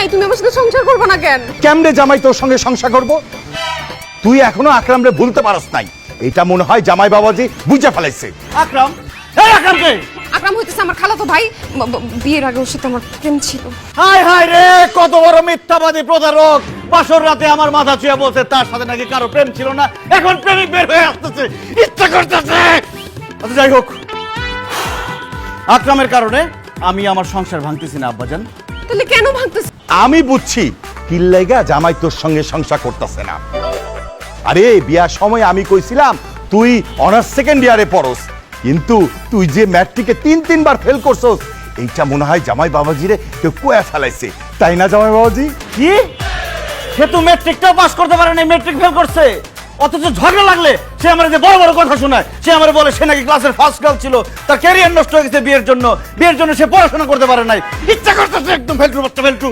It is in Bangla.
জামাই তুমি আমার সাথে সংসার করবে না কেন? কেমনে জামাই তোর সঙ্গে সংসার করব? তুই এখনও আকরামরে ভুলতে পারস নাই। এটা মনে হয় জামাই বাবাজি বুঝে ফেলাইছে। আকরাম! এই আকরামকে! আকরাম হইতেছে আমার খালাতো ভাই। বিয়ের আগে ওর সাথে আমার প্রেম ছিল। হাই হাই রে কত বড় মিথ্যাবাদী প্রতারক! বাসর রাতে আমার মাথা ছুঁয়ে বলছে তার সাথে নাকি কারও প্রেম ছিল না? এখন প্রেমিক বের হয়ে আসতেছে। ইচ্ছা করতেছে! আচ্ছা যাই হোক। আকরামের কারণে আমি আমার সংসার ভাঙতেছি না আব্বাজান। তাহলে কেন ভাঙতেছে? আমি বুঝছি কিল্লাইগা জামাই তোর সঙ্গে সংসার করতেছে না। আরে বিয়ার সময় আমি কইছিলাম তুই অনার্স সেকেন্ড ইয়ারে পড়স। কিন্তু তুই যে ম্যাট্রিকে তিন তিনবার ফেল করছস এইটা মনে হয় জামাই বাবাজিরে কেউ কোয়া ফেলাইছে। তাই না জামাই বাবাজি? কি? সে তো মেট্রিকটাও পাস করতে পারে না মেট্রিক ফেল করছে। অথচ ঝগড়া লাগলে সে আমার যে বড় বড় কথা শোনায়। সে আমার বলে, সে নাকি ক্লাসের ফার্স্ট গার্ল ছিল। তার ক্যারিয়ার নষ্ট হয়ে গেছে বিয়ের জন্য। বিয়ের জন্য সে পড়াশোনা করতে পারে নাই। ইচ্ছা করতেছে একদম ফেলটু বাচ্চা, ফেলটু।